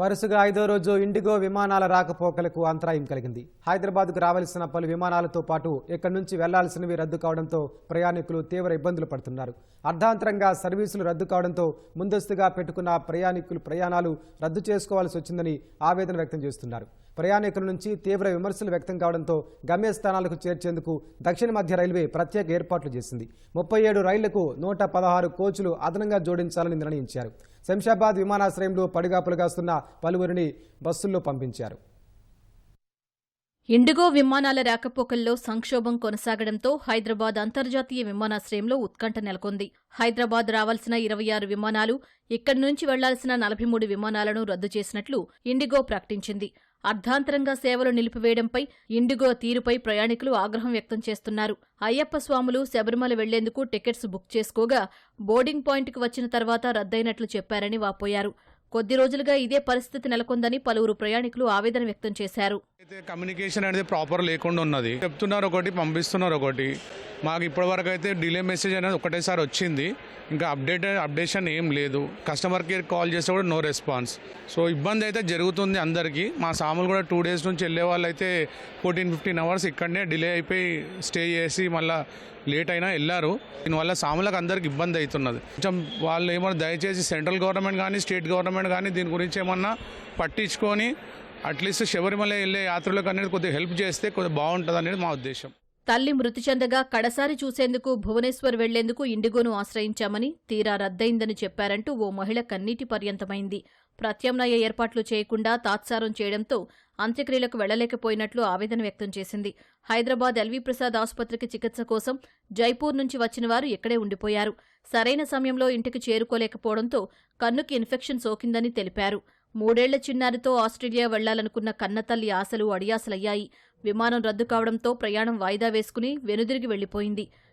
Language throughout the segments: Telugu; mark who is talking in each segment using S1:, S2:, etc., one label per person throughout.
S1: వరుసగా ఐదో రోజు ఇండిగో విమానాల రాకపోకలకు అంతరాయం కలిగింది. హైదరాబాద్కు రావాల్సిన పలు విమానాలతో పాటు ఇక్కడి నుంచి వెళ్ళాల్సినవి రద్దు కావడంతో ప్రయాణికులు తీవ్ర ఇబ్బందులు పడుతున్నారు. అర్ధాంతరంగా సర్వీసులు రద్దు కావడంతో ముందస్తుగా పెట్టుకున్న ప్రయాణికులు ప్రయాణాలు రద్దు చేసుకోవాల్సి వచ్చిందని ఆవేదన వ్యక్తం చేస్తున్నారు. ప్రయాణికుల నుంచి తీవ్ర విమర్శలు వ్యక్తం కావడంతో గమ్యస్థానాలకు చేర్చేందుకు దక్షిణ మధ్య రైల్వే ప్రత్యేక ఏర్పాట్లు చేసింది. ముప్పై ఏడు రైళ్ళకు నూట పదహారు కోచ్లు అదనంగా జోడించాలని నిర్ణయించారు. శంషాబాద్ విమానాశ్రయంలో పడిగాపులు కాస్తున్న పలువురిని బస్సుల్లో పంపించారు.
S2: ఇండిగో విమానాల రాకపోకల్లో సంక్షోభం కొనసాగడంతో హైదరాబాద్ అంతర్జాతీయ విమానాశ్రయంలో ఉత్కంఠ నెలకొంది. హైదరాబాద్ రావాల్సిన ఇరవై ఆరు విమానాలు ఇక్కడి నుంచి వెళ్ళాల్సిన నలభై మూడు విమానాలను రద్దు చేసినట్లు ఇండిగో ప్రకటించింది. అర్ధాంతరంగా సేవలు నిలిపివేయడంపై ఇండిగో తీరుపై ప్రయాణికులు ఆగ్రహం వ్యక్తం చేస్తున్నారు. అయ్యప్ప స్వాములు శబరిమల వెళ్ళేందుకు టికెట్స్ బుక్ చేసుకోగా బోర్డింగ్ పాయింట్కు వచ్చిన తర్వాత రద్దయినట్లు చెప్పారని వాపోయారు. కొద్ది రోజులుగా ఇదే పరిస్థితి నెలకొందని పలువురు ప్రయాణికులు ఆవేదన వ్యక్తం చేశారు.
S3: కమ్యూనికేషన్ అనేది ప్రాపర్ లేకుండా ఉన్నది. చెప్తున్నారు ఒకటి పంపిస్తున్నారు ఒకటి. మాకు ఇప్పటివరకు అయితే డిలే మెసేజ్ అనేది ఒకటేసారి వచ్చింది. ఇంకా అప్డేట్ అప్డేషన్ ఏం లేదు. కస్టమర్ కేర్ కాల్ చేస్తే కూడా నో రెస్పాన్స్. సో ఇబ్బంది అయితే జరుగుతుంది అందరికీ. మా సాములు కూడా టూ డేస్ నుంచి వెళ్ళే వాళ్ళు అయితే ఫోర్టీన్ ఫిఫ్టీన్ అవర్స్ ఇక్కడనే డిలే అయిపోయి స్టే చేసి మళ్ళీ లేట్ అయినా వెళ్ళారు. దీనివల్ల సాములకు అందరికి ఇబ్బంది అవుతున్నది. కొంచెం వాళ్ళు ఏమన్నా దయచేసి సెంట్రల్ గవర్నమెంట్ కానీ స్టేట్ గవర్నమెంట్ కానీ దీని గురించి ఏమన్నా పట్టించుకొని అట్లీస్ట్ శబరిమల వెళ్ళే యాత్రలకు అనేది కొద్దిగా హెల్ప్ చేస్తే కొద్దిగా బాగుంటుంది అనేది మా ఉద్దేశం.
S2: తల్లి మృతి చెందగా కడసారి చూసేందుకు భువనేశ్వర్ వెళ్ళేందుకు ఇండిగోను ఆశ్రయించామని తీరా రద్దయిందని చెప్పారంటూ ఓ మహిళ కన్నీటి పర్యంతమైంది. ప్రత్యామ్నాయ ఏర్పాట్లు చేయకుండా తాత్సారం చేయడంతో అంత్యక్రియలకు వెళ్ళలేకపోయినట్లు ఆవేదన వ్యక్తం చేసింది. హైదరాబాద్ ఎల్వీ ప్రసాద్ ఆసుపత్రికి చికిత్స కోసం జైపూర్ నుంచి వచ్చిన వారు ఇక్కడే ఉండిపోయారు. సరైన సమయంలో ఇంటికి చేరుకోలేకపోవడంతో కన్నుకి ఇన్ఫెక్షన్ సోకిందని తెలిపారు. మూడేళ్ళ చిన్నారితో ఆస్ట్రేలియా వెళ్ళాలనుకున్న కన్నతల్లి ఆశలు అడియాసలయ్యాయి. విమానం రద్దు కావడంతో ప్రయాణం వాయిదా వేసుకుని వెనుదిరిగి వెళ్ళిపోయింది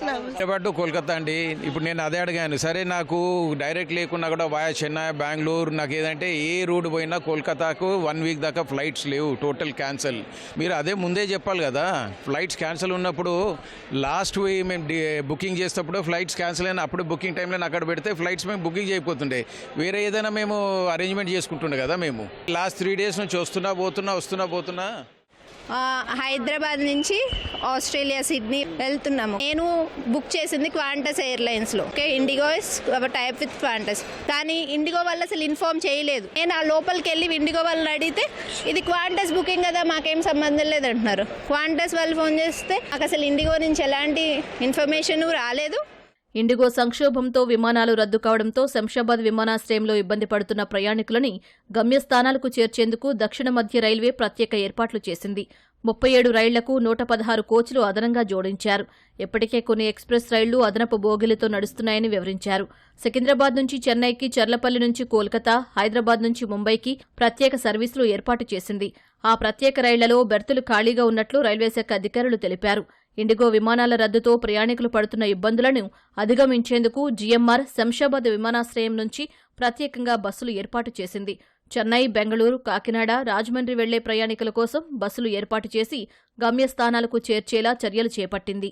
S4: హైదరాబాద్ కోల్కతా అండి. ఇప్పుడు నేను అదే అడిగాను సరే నాకు డైరెక్ట్ లేకున్నా కూడా వాయా చెన్నై బెంగళూరు నాకు ఏదంటే ఏ రూట్ పోయినా కోల్కతాకు వన్ వీక్ దాకా ఫ్లైట్స్ లేవు టోటల్ క్యాన్సిల్ మీరు అదే ముందే చెప్పాలి కదా ఫ్లైట్స్ క్యాన్సిల్ ఉన్నప్పుడు లాస్ట్ వీ మేము బుకింగ్ చేసేటప్పుడు ఫ్లైట్స్ క్యాన్సిల్ అయిన అప్పుడు బుకింగ్ టైంలో అక్కడ పెడితే ఫ్లైట్స్ మేము బుకింగ్ చేయకపోతుండే. వేరే ఏదైనా మేము అరేంజ్మెంట్ చేసుకుంటుండే కదా మేము. లాస్ట్ త్రీ డేస్ నుంచి వస్తున్నా పోతున్నా వస్తున్నా పోతున్నా.
S5: హైదరాబాద్ నుంచి ఆస్ట్రేలియా సిడ్నీ వెళ్తున్నాము. నేను బుక్ చేసింది Qantas ఎయిర్లైన్స్లో okay IndiGo is tied with Qantas కానీ ఇండిగో వాళ్ళు అసలు ఇన్ఫార్మ్ చేయలేదు. నేను ఆ లోపలికి వెళ్ళి ఇండిగో వాళ్ళని అడిగితే ఇది క్వాంటస్ బుకింగ్ కదా మాకేం సంబంధం లేదు అంటున్నారు క్వాంటస్ వాళ్ళు ఫోన్ చేస్తే మాకు అసలు ఇండిగో నుంచి ఎలాంటి ఇన్ఫర్మేషన్ రాలేదు.
S2: ఇండిగో సంక్షోభంతో విమానాలు రద్దు కావడంతో శంషాబాద్ విమానాశ్రయంలో ఇబ్బంది పడుతున్న ప్రయాణికులని గమ్యస్థానాలకు చేర్చేందుకు దక్షిణ మధ్య రైల్వే ప్రత్యేక ఏర్పాట్లు చేసింది. ముప్పై ఏడు రైళ్ళకు నూట పదహారు కోచ్లు అదనంగా జోడించారు. ఇప్పటికే కొన్ని ఎక్స్ప్రెస్ రైళ్ళు అదనపు బోగిలతో నడుస్తున్నాయని వివరించారు. సికింద్రాబాద్ నుంచి చెన్నైకి చర్లపల్లి నుంచి కోల్కతా హైదరాబాద్ నుంచి ముంబైకి ప్రత్యేక సర్వీసులు ఏర్పాటు చేసింది. ఆ ప్రత్యేక రైళ్ళలో బెర్తులు ఖాళీగా ఉన్నట్లు రైల్వే శాఖ అధికారులు తెలిపారు. ఇండిగో విమానాల రద్దుతో ప్రయాణికులు పడుతున్న ఇబ్బందులను అధిగమించేందుకు జీఎంఆర్ శంషాబాద్ విమానాశ్రయం నుంచి ప్రత్యేకంగా బస్సులు ఏర్పాటు చేసింది. చెన్నై బెంగళూరు కాకినాడ రాజమండ్రి వెళ్ళే ప్రయాణికుల కోసం బస్సులు ఏర్పాటు చేసి గమ్యస్థానాలకు చేర్చేలా చర్యలు చేపట్టింది.